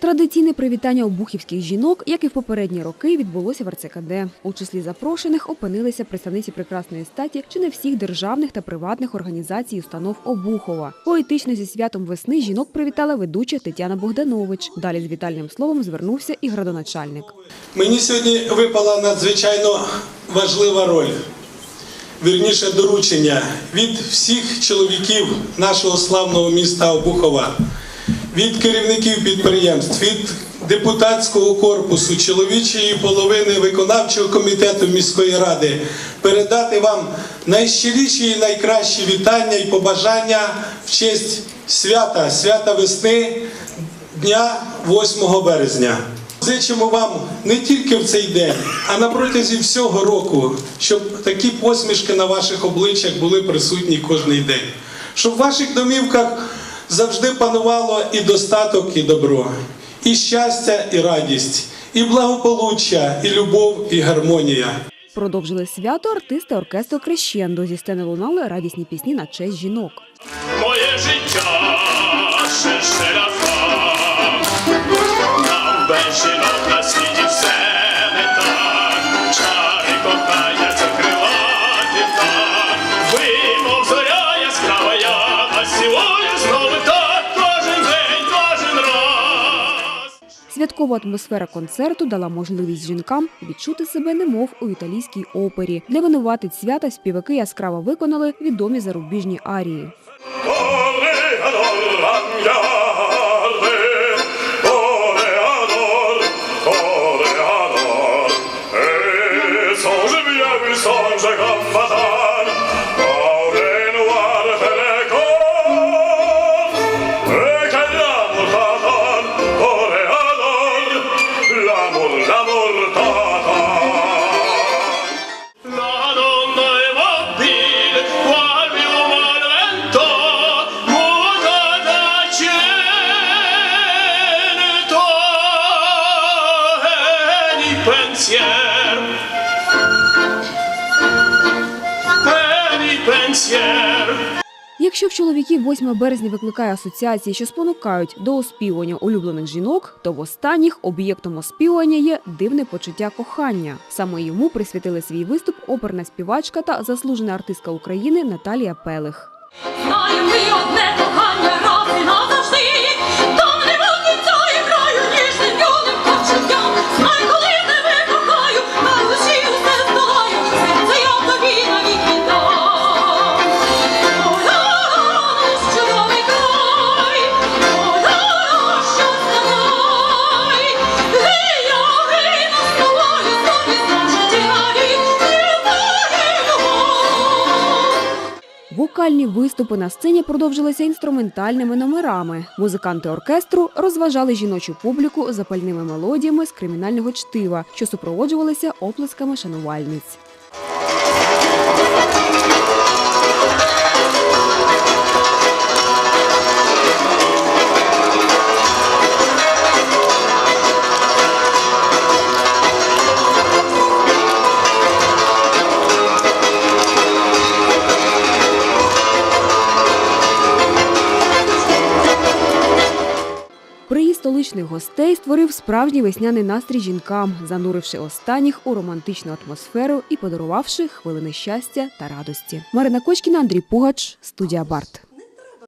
Традиційне привітання обухівських жінок, як і в попередні роки, відбулося в РЦКД. У числі запрошених опинилися представниці прекрасної статі чи не всіх державних та приватних організацій установ Обухова. Поетично зі святом весни жінок привітала ведуча Тетяна Богданович. Далі з вітальним словом звернувся і градоначальник. Мені сьогодні випала надзвичайно важлива роль, вірніше доручення від всіх чоловіків нашого славного міста Обухова, від керівників підприємств, від депутатського корпусу, чоловічої половини виконавчого комітету міської ради передати вам найщиріші і найкращі вітання і побажання в честь свята, свята весни, дня 8 березня. Зичимо вам не тільки в цей день, а на протязі всього року, щоб такі посмішки на ваших обличчях були присутні кожний день. Щоб в ваших домівках завжди панувало і достаток, і добро, і щастя, і радість, і благополуччя, і любов, і гармонія. Продовжили свято артисти оркестру Крещендо. Зі сцени лунали радісні пісні на честь жінок. Моє життя ще ще раз Святкова атмосфера концерту дала можливість жінкам відчути себе немов у італійській опері. Для винуватиць свята співаки яскраво виконали відомі зарубіжні арії. Cambiarle, toreador, toreador. Pensier. Pensier. Якщо в чоловіків 8 березня викликає асоціації, що спонукають до оспівування улюблених жінок, то в останніх об'єктом оспівування є дивне почуття кохання. Саме йому присвятили свій виступ оперна співачка та заслужена артистка України Наталія Пелих. Знаю ми одне кохання раз і назавжди, Вокальні виступи на сцені продовжилися інструментальними номерами. Музиканти оркестру розважали жіночу публіку запальними мелодіями з кримінального чтива, що супроводжувалися оплесками шанувальниць. Столичних гостей створив справжній весняний настрій жінкам, зануривши останніх у романтичну атмосферу і подарувавши хвилини щастя та радості. Марина Кочкіна, Андрій Пугач, студія Барт.